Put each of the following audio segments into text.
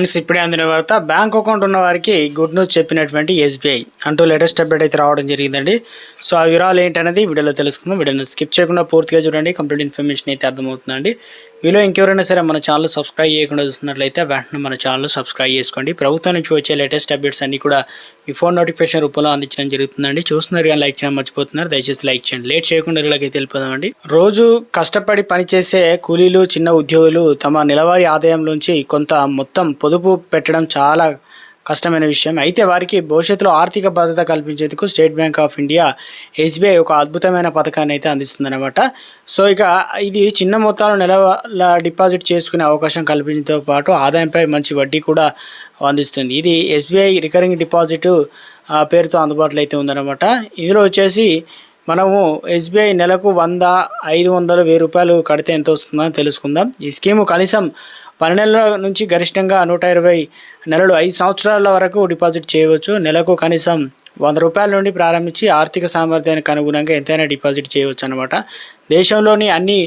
Friends ఇప్పుడే అందిన వార్త బ్యాంక్ అకౌంట్ ఉన్న వారికి గుడ్ న్యూస్ చెప్పినటువంటి ఎస్బీఐ. అంటూ లేటెస్ట్ అప్డేట్ అయితే రావడం జరిగిందండి. సో ఆ వివరాలు ఏంటనేది వీడియోలో తెలుసుకుందాం. వీడియోని స్కిప్ చేయకుండా పూర్తిగా చూడండి. కంప్లీట్ ఇన్ఫర్మేషన్ అయితే అర్థమవుతుందండి. మీలో ఇంకెవరైనా సరే మన ఛానల్ సబ్స్క్రైబ్ చేయకుండా చూస్తున్నట్లయితే వెంటనే మన ఛానల్ సబ్స్క్రైబ్ చేసుకోండి. ప్రభుత్వం నుంచి వచ్చే లేటెస్ట్ అప్డేట్స్ అన్ని కూడా మీ ఫోన్ నోటిఫికేషన్ రూపంలో అందించడం జరుగుతుందండి. చూస్తున్నారు కానీ లైక్ చేయడం మర్చిపోతున్నారు. దయచేసి లైక్ చేయండి. లేట్ చేయకుండా ఇలాగైతే వెళ్ళిపోదామండి. రోజు కష్టపడి పనిచేసే కూలీలు చిన్న ఉద్యోగులు తమ నెలవారీ ఆదాయంలోంచి కొంత మొత్తం పొదుపు పెట్టడం చాలా కష్టమైన విషయం. అయితే వారికి భవిష్యత్తులో ఆర్థిక భద్రత కల్పించేందుకు State Bank of India SBI ఒక అద్భుతమైన పథకాన్ని అయితే అందిస్తుందన్నమాట. సో ఇక ఇది చిన్న మొత్తాలు నెల డిపాజిట్ చేసుకునే అవకాశం కల్పించడంతో పాటు ఆదాయంపై మంచి వడ్డీ కూడా అందిస్తుంది. ఇది ఎస్బీఐ రికరింగ్ డిపాజిట్ ఆ, పేరుతో అందుబాటులో అయితే ఉందన్నమాట. ఇందులో వచ్చేసి మనము ఎస్బీఐ నెలకు వంద ఐదు వందలు వెయ్యి రూపాయలు కడితే ఎంత వస్తుందని తెలుసుకుందాం. ఈ స్కీము కనీసం పన్నెండు నెలల నుంచి గరిష్టంగా నూట ఇరవై నెలలు ఐదు సంవత్సరాల వరకు డిపాజిట్ చేయవచ్చు. నెలకు కనీసం వంద రూపాయల నుండి ప్రారంభించి ఆర్థిక సామర్థ్యానికి అనుగుణంగా ఎంతైనా డిపాజిట్ చేయవచ్చు అనమాట దేశంలోని అన్ని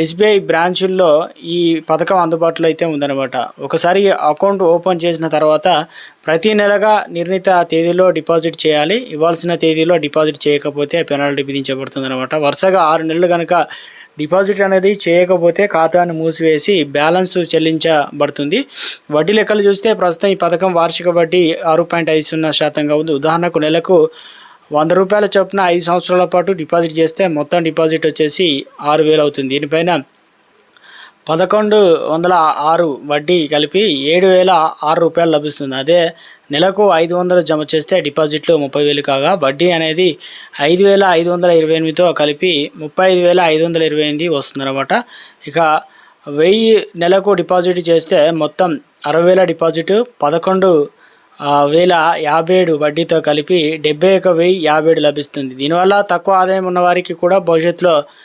ఎస్బీఐ బ్రాంచుల్లో ఈ పథకం అందుబాటులో అయితే ఉందన్నమాట. ఒకసారి అకౌంట్ ఓపెన్ చేసిన తర్వాత ప్రతి నెలగా నిర్ణీత తేదీలో డిపాజిట్ చేయాలి. ఇవ్వాల్సిన తేదీలో డిపాజిట్ చేయకపోతే పెనాల్టీ విధించబడుతుంది అనమాట వరుసగా ఆరు నెలలు కనుక డిపాజిట్ అనేది చేయకపోతే ఖాతాను మూసివేసి బ్యాలెన్స్ చెల్లించబడుతుంది. వడ్డీ లెక్కలు చూస్తే ప్రస్తుతం ఈ పథకం వార్షిక వడ్డీ ఆరు పాయింట్ ఐదు సున్నా శాతంగా ఉంది. ఉదాహరణకు నెలకు వంద రూపాయల చొప్పున ఐదు సంవత్సరాల పాటు డిపాజిట్ చేస్తే మొత్తం డిపాజిట్ వచ్చేసి ఆరు వేలు అవుతుంది. దీనిపైన పదకొండు వందల ఆరు వడ్డీ కలిపి ఏడు వేల ఆరు రూపాయలు లభిస్తుంది. అదే నెలకు ఐదు వందలు జమ చేస్తే డిపాజిట్లు ముప్పై వేలు కాగా వడ్డీ అనేది ఐదు వేల ఐదు వందల ఇరవై ఎనిమిదితో కలిపి ముప్పై ఐదు వేల ఐదు వందల ఇరవై ఎనిమిది వస్తుందన్నమాట. ఇక వెయ్యి నెలకు డిపాజిట్ చేస్తే మొత్తం అరవై వేల డిపాజిట్ పదకొండు వేల యాభై ఏడు వడ్డీతో కలిపి డెబ్బై ఒక వెయ్యి యాభై ఏడు లభిస్తుంది. దీనివల్ల తక్కువ ఆదాయం ఉన్న వారికి కూడా భవిష్యత్తులో